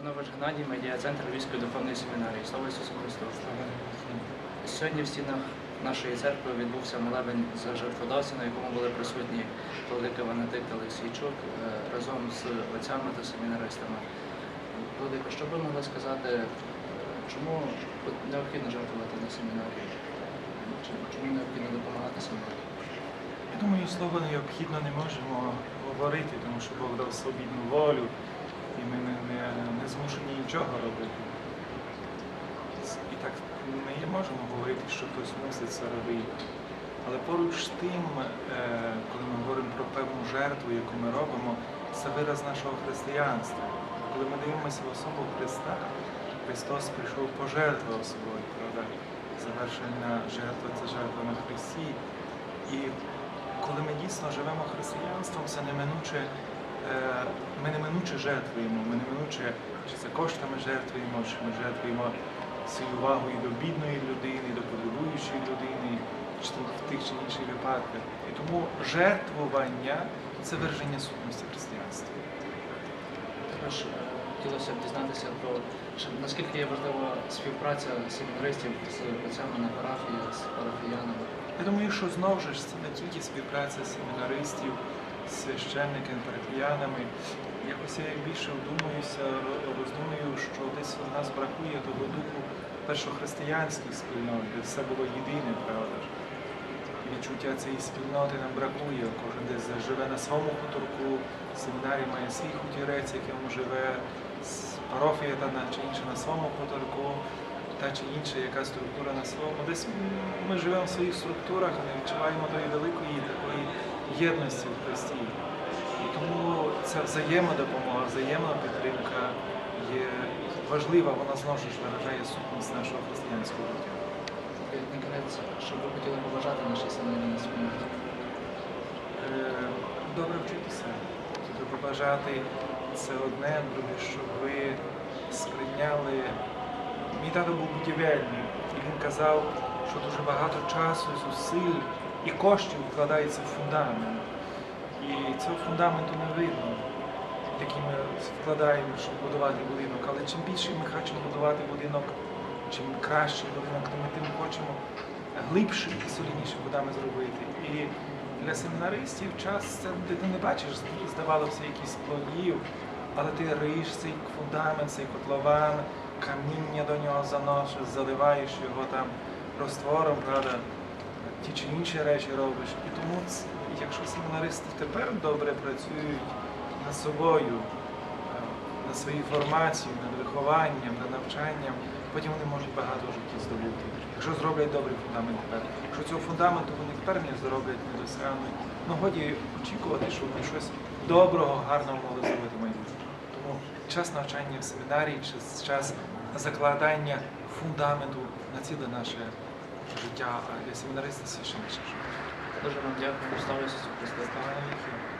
Богданович Геннадій, медіа-центр Львівської духовної семінарії. Слава Ісусу Христу! Сьогодні в стінах нашої церкви відбувся молебень за жертводавця, на якому були присутні Владика Венедикт Олексійчук е, разом з отцями та семінаристами. Владика, що ви могли сказати, е, чому необхідно жертвувати на семінарії? Чому необхідно допомагати семінарії? Я думаю, слово необхідно не можемо говорити, тому що Бог дав свобідну волю, і ми не, не, не змушені нічого робити. І так ми не можемо говорити, що хтось мусить це робити. Але поруч з тим, е, коли ми говоримо про певну жертву, яку ми робимо, це вираз нашого християнства. Коли ми дивимося в особу Христа, Христос прийшов пожертвував собою, правда? Завершення жертви це жертва на Христі. І коли ми дійсно живемо християнством, це неминуче, ми неминуче жертвуємо, ми неминуче, чи це коштами жертвуємо, чи ми жертвуємо свою увагу і до бідної людини, і до потребуючої людини, чи в тих чи інших випадках. І тому жертвування це вираження сутності християнства. Також е, хотілося б дізнатися про наскільки є важлива співпраця семінаристів з отцями на парафії, з парафіянами. Я думаю, що знову ж це не тільки співпраця семінаристів, священниками, парафіянами. Якось я більше вдумуюся, роздумую, що десь у нас бракує того духу першохристиянських спільнот, де все було єдине, правда ж. Відчуття цієї спільноти нам бракує. Кожен десь живе на своєму хуторку, семінарій має свій хутірець, яким живе, парафія та на- чи інша на своєму хуторку та чи інша яка структура на своєму. Десь ми живемо в своїх структурах, не відчуваємо тої великої такої єдності в Христі. І тому ця взаємодопомога, взаємна підтримка є важлива, вона знову ж виражає сутність нашого християнського життя. На кінець, що б ви хотіли побажати нашій семінарі спільноті? Е, Добре вчитися, тобто побажати це одне, друге, щоб ви сприйняли. Мій тато був будівельник, і він казав, що дуже багато часу, і зусиль і коштів вкладається в фундамент. І цього фундаменту не видно, який ми вкладаємо, щоб будувати будинок. Але чим більше ми хочемо будувати будинок, чим кращий будинок, то ми тим хочемо глибший і солідніший фундамент зробити. І для семінаристів час це ти не бачиш, здавалося, якісь плодів, але ти риєш цей фундамент, цей котлован, каміння до нього заносиш, заливаєш його там розтвором, правда, ті чи інші речі робиш. І тому, якщо семінаристи тепер добре працюють над собою, е, над своєю формацією, над вихованням, над навчанням, потім вони можуть багато в житті здобути. Якщо зроблять добрий фундамент тепер. Якщо цього фундаменту вони тепер не зроблять, не досягнуть, ну годі очікувати, що вони щось доброго, гарного могли зробити в. Тому час навчання в семінарії, час закладання фундаменту на ціле наше життя, для семінариста священніше. Дуже вам дякую. ставлюся навіки.